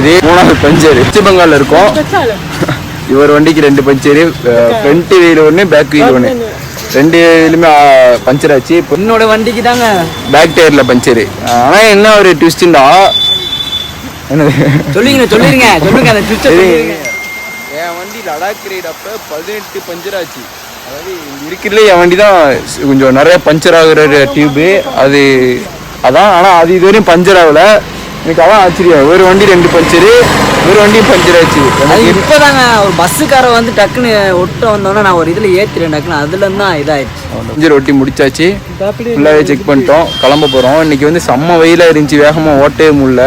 இது மூணாவது puncture. West பெங்கால்ல இருக்கோம். இவர் வண்டிக்கு ரெண்டு பஞ்சரு. ஃப்ரண்ட் வீல் ஒன்று பேக் வீல் ஒன்று ரெண்டு வீலுமே பஞ்சர் ஆச்சு. இப்போ என்னோட வண்டிக்கு தாங்க. பேக் டயரில் பஞ்சரு ஆனால் என்ன ஒரு ட்விஸ்ட்டுண்டா என்னது? சொல்லுங்க சொல்லிருங்க. சொல்லுங்க அந்த ட்விஸ்ட் என் வண்டி லடாக் ரைட் அப்போ பதினெட்டு பஞ்சர் ஆச்சு. அதாவது இருக்கிறதுல என் வண்டி தான் கொஞ்சம் நிறைய பஞ்சர் ஆகுற டியூபு அது அதான் ஆனால் அது இதுவரையும் பஞ்சர் ஆகல. எனக்கு அதான் ஆச்சரியம். ஒரு வண்டி ரெண்டு பஞ்சரு ஒரு வண்டியும் பஞ்சர் ஆச்சு. அது எனக்கு இப்போதாங்க ஒரு பஸ்ஸுக்கார வந்து டக்குன்னு ஒட்ட வந்தோன்னே நான் ஒரு இதில் ஏற்றிட்டேன் டக்குன்னு. அதுல இருந்து தான் இதாயிடுச்சு பஞ்சர் ஒட்டி முடிச்சாச்சு ஃபுல்லாகவே செக் பண்ணிட்டோம். கிளம்ப போகிறோம் இன்னைக்கு வந்து செம்ம வெயிலாக இருந்துச்சு. வேகமாக ஓட்டவே முடியல.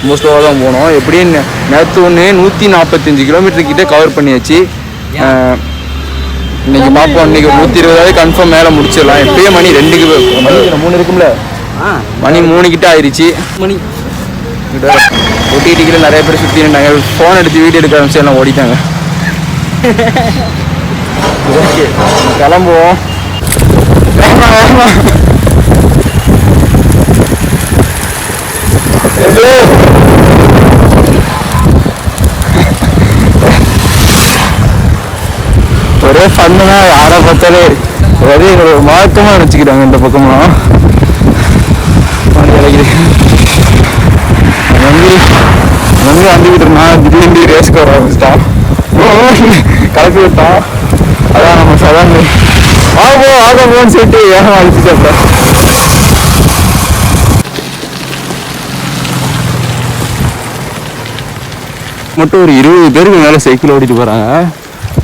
ரொம்ப ஸ்லோவாக தான் போனோம். எப்படியும் நேற்று ஒன்று நூற்றி நாற்பத்தஞ்சு கிலோமீட்டர் கிட்ட கவர் பண்ணியாச்சு. இன்னைக்கு பார்ப்போம் இன்னைக்கு நூற்றி இருபதாவது கன்ஃபார்ம் மேலே முடிச்சிடலாம். எப்பயும் மணி ரெண்டுக்கு மணி மூணு இருக்கும்ல ஆ மணி மூணு. கிட்ட ஆயிடுச்சு மணி ஒட்டிட்டு நிறைய பேர் சுற்றி இருந்தாங்க ஃபோன் எடுத்து வீடியோ எடுக்க ஆரம்பிச்சு எல்லாம் ஓடிட்டாங்க. ஓகே கிளம்புவோம். வேகமா. ஒரே ஃபன்னு தான் யாரை பார்த்தாலே ஒரே ஒரு மாற்றமாக நினச்சிக்கிறாங்க இந்த பக்கம்லாம் நம்பி நம்பி வந்துக்கிட்டு இருந்தான் திடீர்னு ரேஸ்க்கு வர ஆரம்பிச்சிட்டான் கலப்பி விட்டான் அதான் நம்ம சதாங்க ஆகோ ஆக போன்னு சொல்லிட்டு ஏகம் அழிச்சிட்டப்ப மட்டும் ஒரு இருபது பேருக்கு மேலே சைக்கிள் ஓடிட்டு போகிறாங்க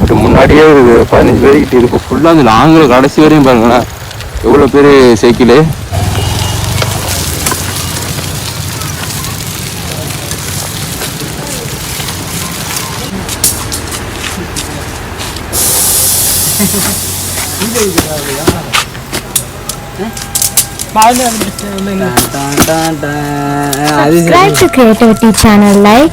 பட் முன்னாடியே ஒரு பதினஞ்சு பேர்கிட்ட இருக்கும் ஃபுல்லாக அந்த லாங்கில் கடைசி வரையும் பாருங்களேன் எவ்வளோ பேர் cycle? Subscribe to Creativity channel, like,